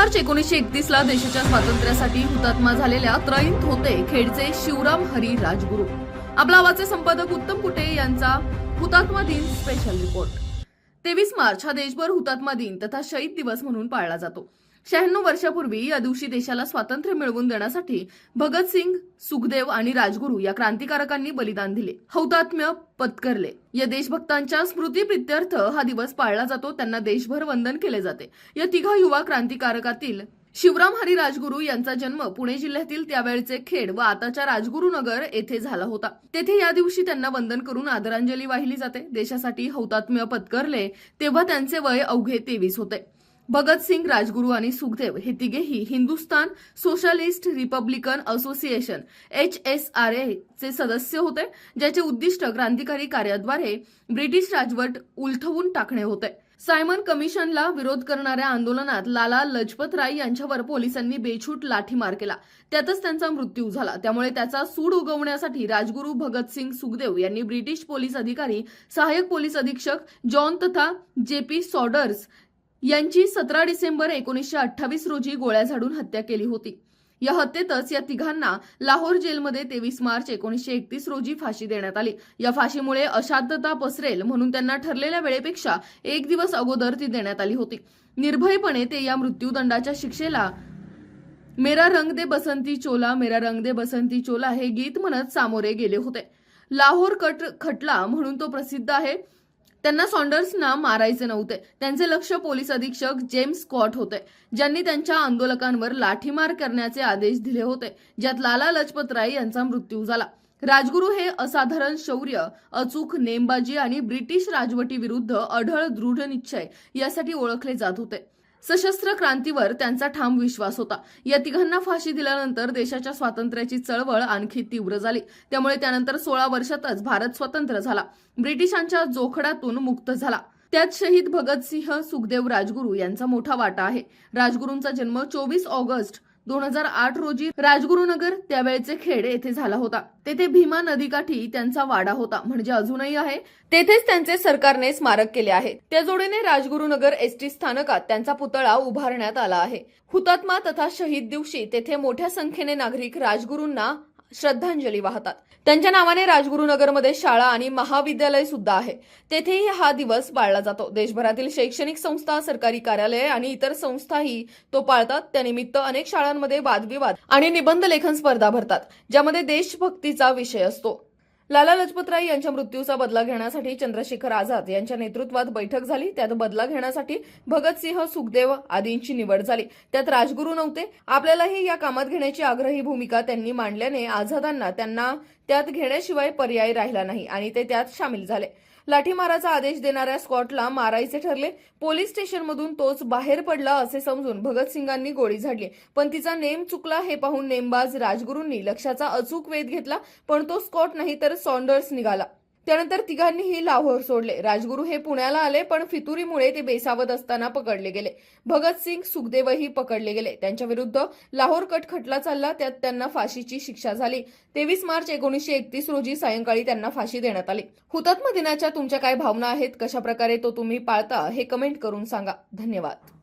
मार्च एकोणीसशे एकतीस ला देशाच्या स्वातंत्र्यासाठी हुतात्मा झालेल्या त्रयीत होते खेडचे शिवराम हरी राजगुरू. आपला आवाचे संपादक उत्तम कुटे यांचा हुतात्मा दिन स्पेशल रिपोर्ट तेवीस मार्च हा देशभर हुतात्मा दिन तथा शहीद दिवस म्हणून पाळला जातो. शहाण्णव वर्षापूर्वी या दिवशी देशाला स्वातंत्र्य मिळवून देण्यासाठी भगतसिंग सुखदेव आणि राजगुरू या क्रांतिकारकांनी बलिदान दिले. हौतात्म्य पत्करले. या देशभक्तांच्या स्मृतीप्रित्यर्थ हा दिवस पाळला जातो त्यांना देशभर वंदन केले जाते. या तिघा युवा क्रांतिकारकातील शिवराम हरी राजगुरू यांचा जन्म पुणे जिल्ह्यातील त्यावेळचे खेड व आताच्या राजगुरुनगर येथे झाला होता. तेथे या दिवशी त्यांना वंदन करून आदरांजली वाहिली जाते. देशासाठी हौतात्म्य पत्करले तेव्हा त्यांचे वय अवघे तेवीस होते. भगतसिंग राजगुरू आणि सुखदेव हे तिघेही Hindustan socialist republican association H S R A चे सदस्य होते ज्याचे उद्दिष्ट क्रांतिकारी कार्याद्वारे ब्रिटिश राजवट उलथवून टाकणे होते. सायमन कमिशनला विरोध करणाऱ्या आंदोलनात लाला लजपत राय यांच्यावर पोलिसांनी बेछूट लाठीमार केला. त्यातच त्यांचा मृत्यू झाला. त्यामुळे त्याचा सूड उगवण्यासाठी राजगुरू भगतसिंग सुखदेव यांनी ब्रिटिश पोलीस अधिकारी सहाय्यक पोलीस अधीक्षक जॉन तथा जे पी सॉडर्स यांची सतरा डिसेंबर एकोणीसशे अठ्ठावीस रोजी गोळ्या झाडून हत्या केली होती. या हत्येतच या तिघांना लाहोर जेलमध्ये तेवीस मार्च एकोणीसशे एकतीस रोजी फाशी देण्यात आली. या फाशीमुळे अशांतता पसरेल म्हणून त्यांना ठरलेल्या वेळेपेक्षा एक दिवस अगोदर ती देण्यात आली होती. निर्भयपणे ते या मृत्यूदंडाच्या शिक्षेला मेरा रंग दे बसंती चोला मेरा रंग दे बसंती चोला हे गीत म्हणत सामोरे गेले होते. लाहोर कट खटला म्हणून तो प्रसिद्ध आहे. त्यांना सॉन्डर्सना मारायचे नव्हते. त्यांचे लक्ष पोलीस अधीक्षक जेम्स स्कॉट होते. ज्यांनी त्यांच्या आंदोलकांवर लाठीमार करण्याचे आदेश दिले होते. ज्यात लाला लजपत राय यांचा मृत्यू झाला. राजगुरू हे असाधारण शौर्य अचूक नेमबाजी आणि ब्रिटिश राजवटीविरुद्ध अढळ दृढ निश्चय यासाठी ओळखले जात होते. सशस्त्र क्रांतीवर त्यांचा ठाम विश्वास होता. या तिघांना फाशी दिल्यानंतर देशाच्या स्वातंत्र्याची चळवळ आणखी तीव्र झाली. त्यामुळे त्यानंतर सोळा वर्षातच भारत स्वतंत्र झाला. ब्रिटिशांच्या जोखडातून मुक्त झाला. त्यात शहीद भगतसिंह सुखदेव राजगुरू यांचा मोठा वाटा आहे. राजगुरूंचा जन्म चोवीस ऑगस्ट दोन हजार आठ रोजी राजगुरुनगर त्यावेळेचे खेड येथे झाला होता. तेथे भीमा नदीकाठी त्यांचा वाडा होता म्हणजे अजूनही आहे. तेथेच त्यांचे सरकारने स्मारक केले आहे. त्या जोडीने राजगुरुनगर एसटी स्थानकात त्यांचा पुतळा उभारण्यात आला आहे. हुतात्मा तथा शहीद दिवशी तेथे मोठ्या संख्येने नागरिक राजगुरूंना श्रद्धांजली वाहतात. त्यांच्या नावाने राजगुरुनगरमध्ये शाळा आणि महाविद्यालय सुद्धा आहे. तेथेही हा दिवस पाळला जातो. देशभरातील शैक्षणिक संस्था सरकारी कार्यालये आणि इतर संस्थाही तो पाळतात. त्यानिमित्त अनेक शाळांमध्ये वादविवाद आणि निबंध लेखन स्पर्धा भरतात ज्यामध्ये देशभक्तीचा विषय असतो. लाला लजपतराय यांच्या मृत्यूचा बदला घेण्यासाठी चंद्रशेखर आझाद यांच्या नेतृत्वात बैठक झाली. त्यात बदला घेण्यासाठी भगतसिंह सुखदेव आदींची निवड झाली. त्यात राजगुरू नव्हते. आपल्यालाही या कामात घेण्याची आग्रही भूमिका त्यांनी मांडल्याने आझादांना त्यांना त्यात घेण्याशिवाय पर्याय राहिला नाही आणि ते त्यात सामील झाले. लाठीमाराचा आदेश देणाऱ्या स्कॉटला मारायचे ठरले. पोलीस स्टेशनमधून तोच बाहेर पडला असे समजून भगतसिंगांनी गोळी झाडली. पण तिचा नेम चुकला हे पाहून नेमबाज राजगुरूंनी लक्षाचा अचूक वेध घेतला पण तो स्कॉट नाही तर सॉन्डर्स निघाला. त्यानंतर तिघांनीही लाहोर सोडले. राजगुरू हे पुण्याला आले पण फितुरीमुळे ते बेसावत असताना पकडले गेले. भगतसिंग सुखदेवही पकडले गेले. त्यांच्या विरुद्ध लाहोर कट खटला चालला त्यात त्यांना फाशीची शिक्षा झाली. तेवीस मार्च एकोणीसशे एकतीस रोजी सायंकाळी त्यांना फाशी देण्यात आली. हुतात्मा दिनाच्या तुमच्या काय भावना आहेत? कशा प्रकारे तो तुम्ही पाळता? हे कमेंट करून सांगा. धन्यवाद.